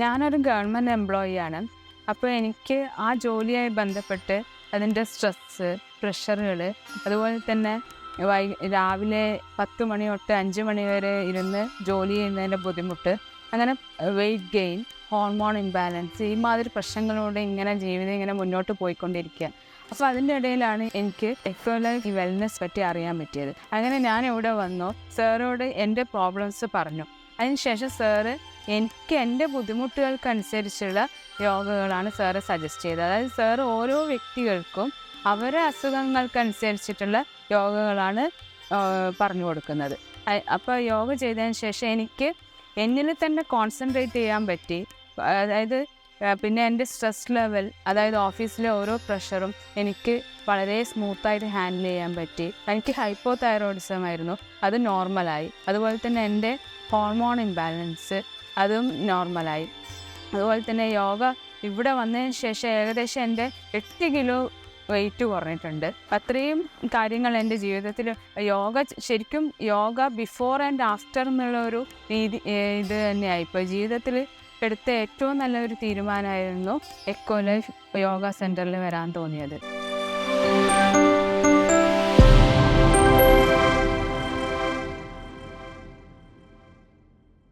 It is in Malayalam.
ഞാനൊരു ഗവൺമെന്റ് എംപ്ലോയി ആണ് അപ്പോൾ എനിക്ക് ആ ജോലിയായി ബന്ധപ്പെട്ട് അതിന്റെ സ്ട്രെസ്സ് പ്രഷറുകൾ അതുപോലെ തന്നെ വൈ രാവിലെ പത്ത് മണി തൊട്ട് അഞ്ച് മണി വരെ ഇരുന്ന് ജോലി ചെയ്യുന്നതിന്റെ ബുദ്ധിമുട്ട് അങ്ങനെ വെയിറ്റ് ഗെയിൻ ഹോർമോൺ ഇംബാലൻസ് ഈ മാതിരി പ്രശ്നങ്ങളോടെ ഇങ്ങനെ ജീവിതം ഇങ്ങനെ മുന്നോട്ട് പോയിക്കൊണ്ടിരിക്കുക. അപ്പോൾ അതിന്റെ ഇടയിലാണ് എനിക്ക് എക്വലൈഫ് വെൽനെസ് പറ്റി അറിയാൻ പറ്റിയത്. അങ്ങനെ ഞാൻ ഇവിടെ വന്നു. സാറോട് എന്റെ പ്രോബ്ലംസ് പറഞ്ഞു. അതിനുശേഷം സാറ് എനിക്ക് എന്റെ ബുദ്ധിമുട്ടുകൾക്കനുസരിച്ചുള്ള യോഗകളാണ് സാറ് സജസ്റ്റ് ചെയ്തത്. അതായത് സാറ് ഓരോ വ്യക്തികൾക്കും അവരുടെ അസുഖങ്ങൾക്കനുസരിച്ചിട്ടുള്ള യോഗകളാണ് പറഞ്ഞു കൊടുക്കുന്നത്. അപ്പോൾ യോഗ ചെയ്തതിന് ശേഷം എനിക്ക് എന്നിൽ തന്നെ കോൺസെൻട്രേറ്റ് ചെയ്യാൻ പറ്റി. അതായത് പിന്നെ എന്റെ സ്ട്രെസ് ലെവൽ അതായത് ഓഫീസിലെ ഓരോ പ്രഷറും എനിക്ക് വളരെ സ്മൂത്തായിട്ട് ഹാൻഡിൽ ചെയ്യാൻ പറ്റി. എനിക്ക് ഹൈപ്പോ തൈറോയിഡിസം ആയിരുന്നു. അത് നോർമലായി അതുപോലെ തന്നെ എന്റെ ഹോർമോൺ ഇംബാലൻസ് അതും നോർമലായി. അതുപോലെ തന്നെ യോഗ ഇവിടെ വന്നതിന് ശേഷം ഏകദേശം എന്റെ എട്ട് കിലോ വെയിറ്റ് കുറഞ്ഞിട്ടുണ്ട്. അത്രയും കാര്യങ്ങൾ എന്റെ ജീവിതത്തിൽ യോഗ ശരിക്കും യോഗ ബിഫോർ ആൻഡ് ആഫ്റ്റർ എന്നുള്ള ഒരു രീതി ഇത് തന്നെയായി. ഇപ്പോൾ ജീവിതത്തിൽ എടുത്ത ഏറ്റവും നല്ലൊരു തീരുമാനമായിരുന്നു എക്കോ ലൈഫ് യോഗ സെന്ററിൽ വരാൻ തോന്നിയത്.